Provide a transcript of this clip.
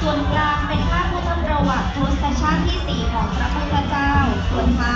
ส่วนกลางเป็นภาพพุทธประวัติทศชาติที่สี่ของพระพุทธเจ้า ส่วนท้าย